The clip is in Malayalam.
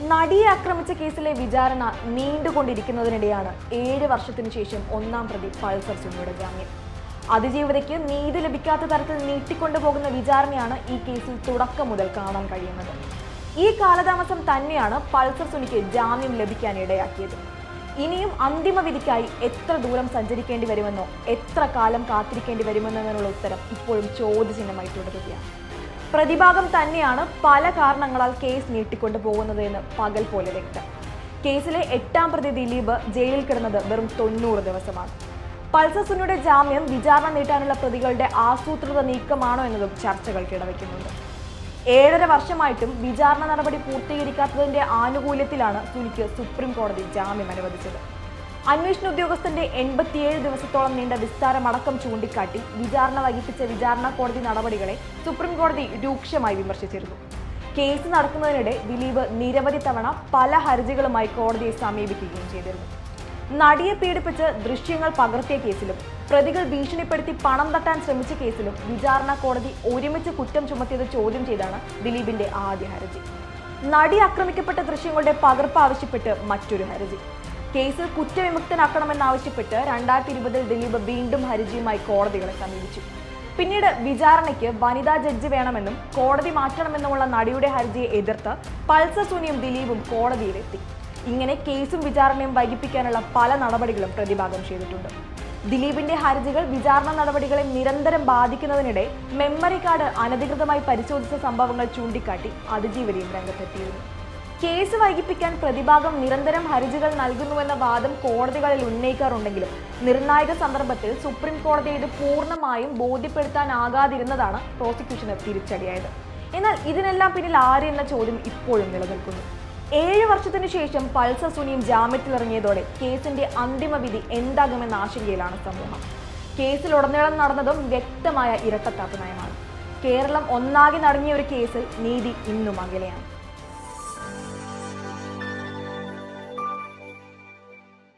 നടിയെ ആക്രമിച്ച കേസിലെ വിചാരണ നീണ്ടുകൊണ്ടിരിക്കുന്നതിനിടെയാണ് ഏഴ് വർഷത്തിനു ശേഷം ഒന്നാം പ്രതി പൾസർ സുനിയുടെ ജാമ്യം. അതിജീവിതയ്ക്ക് നീതി ലഭിക്കാത്ത തരത്തിൽ നീട്ടിക്കൊണ്ടുപോകുന്ന വിചാരണയാണ് ഈ കേസിൽ തുടക്കം മുതൽ കാണാൻ കഴിയുന്നത്. ഈ കാലതാമസം തന്നെയാണ് പൾസർ സുനിക്ക് ജാമ്യം ലഭിക്കാൻ ഇടയാക്കിയത്. ഇനിയും അന്തിമ വിധിക്കായി എത്ര ദൂരം സഞ്ചരിക്കേണ്ടി വരുമെന്നോ എത്ര കാലം കാത്തിരിക്കേണ്ടി വരുമെന്നതിനുള്ള ഉത്തരം ഇപ്പോഴും ചോദ്യചിഹ്നമായി തുടരുകയാണ്. പ്രതിഭാഗം തന്നെയാണ് പല കാരണങ്ങളാൽ കേസ് നീട്ടിക്കൊണ്ടു പോകുന്നത് എന്ന് പകൽ പോലെ വ്യക്തം. കേസിലെ എട്ടാം പ്രതി ദിലീപ് ജയിലിൽ കിടന്നത് വെറും തൊണ്ണൂറ് ദിവസമാണ്. പൾസർ സുനിയുടെ ജാമ്യം വിചാരണ നീട്ടാനുള്ള പ്രതികളുടെ ആസൂത്രിത നീക്കമാണോ എന്നതും ചർച്ചകൾക്ക് ഇടവയ്ക്കുന്നുണ്ട് ഏഴര വർഷമായിട്ടും വിചാരണ നടപടി പൂർത്തീകരിക്കാത്തതിന്റെ ആനുകൂല്യത്തിലാണ് സുനിക്ക് സുപ്രീം കോടതി ജാമ്യം അനുവദിച്ചത്. അന്വേഷണ ഉദ്യോഗസ്ഥന്റെ എൺപത്തിയേഴ് ദിവസത്തോളം നീണ്ട വിസ്താരമടക്കം ചൂണ്ടിക്കാട്ടി വിചാരണ വൈകിപ്പിച്ച വിചാരണ കോടതി നടപടികളെ സുപ്രീം കോടതി രൂക്ഷമായി വിമർശിച്ചിരുന്നു. കേസ് നടക്കുന്നതിനിടെ ദിലീപ് നിരവധി തവണ പല ഹർജികളുമായി കോടതിയെ സമീപിക്കുകയും ചെയ്തിരുന്നു. നടിയെ പീഡിപ്പിച്ച് ദൃശ്യങ്ങൾ പകർത്തിയ കേസിലും പ്രതികൾ ഭീഷണിപ്പെടുത്തി പണം തട്ടാൻ ശ്രമിച്ച കേസിലും വിചാരണ കോടതി ഒരുമിച്ച് കുറ്റം ചുമത്തിയത് ചോദ്യം ചെയ്താണ് ദിലീപിന്റെ ആദ്യ ഹർജി. നടി ആക്രമിക്കപ്പെട്ട ദൃശ്യങ്ങളുടെ പകർപ്പ് ആവശ്യപ്പെട്ട് മറ്റൊരു ഹർജി. കേസിൽ കുറ്റവിമുക്തനാക്കണമെന്നാവശ്യപ്പെട്ട് രണ്ടായിരത്തി ഇരുപതിൽ ദിലീപ് വീണ്ടും ഹർജിയുമായി കോടതികളെ സമീപിച്ചു. പിന്നീട് വിചാരണയ്ക്ക് വനിതാ ജഡ്ജി വേണമെന്നും കോടതി മാറ്റണമെന്നുമുള്ള നടിയുടെ ഹർജിയെ എതിർത്ത് പൾസർ സുനിയും ദിലീപും കോടതിയിലെത്തി. ഇങ്ങനെ കേസും വിചാരണയും വൈകിപ്പിക്കാനുള്ള പല നടപടികളും പ്രതിഭാഗം ചെയ്തിട്ടുണ്ട്. ദിലീപിന്റെ ഹർജികൾ വിചാരണ നടപടികളെ നിരന്തരം ബാധിക്കുന്നതിനിടെ മെമ്മറി കാർഡ് അനധികൃതമായി പരിശോധിച്ച സംഭവങ്ങൾ ചൂണ്ടിക്കാട്ടി അതിജീവനയും രംഗത്തെത്തിയിരുന്നു. കേസ് വൈകിപ്പിക്കാൻ പ്രതിഭാഗം നിരന്തരം ഹർജികൾ നൽകുന്നുവെന്ന വാദം കോടതികളിൽ ഉന്നയിക്കാറുണ്ടെങ്കിലും നിർണായക സന്ദർഭത്തിൽ സുപ്രീം കോടതി ഇത് പൂർണമായും ബോധ്യപ്പെടുത്താനാകാതിരുന്നതാണ് പ്രോസിക്യൂഷന് തിരിച്ചടിയായത്. എന്നാൽ ഇതിനെല്ലാം പിന്നിൽ ആര് എന്ന ചോദ്യം ഇപ്പോഴും നിലനിൽക്കുന്നു. ഏഴ് വർഷത്തിനു ശേഷം പൾസർ സുനിയും ജാമ്യത്തിലിറങ്ങിയതോടെ കേസിന്റെ അന്തിമ വിധി എന്താകുമെന്ന ആശങ്കയിലാണ് സമൂഹം. കേസിലുടനീളം നടന്നതും വ്യക്തമായ ഇരട്ടത്താപ്പ് നയമാണ്. കേരളം ഒന്നാകെ നടങ്ങിയ ഒരു കേസിൽ നീതി ഇന്നും അകലെയാണ്.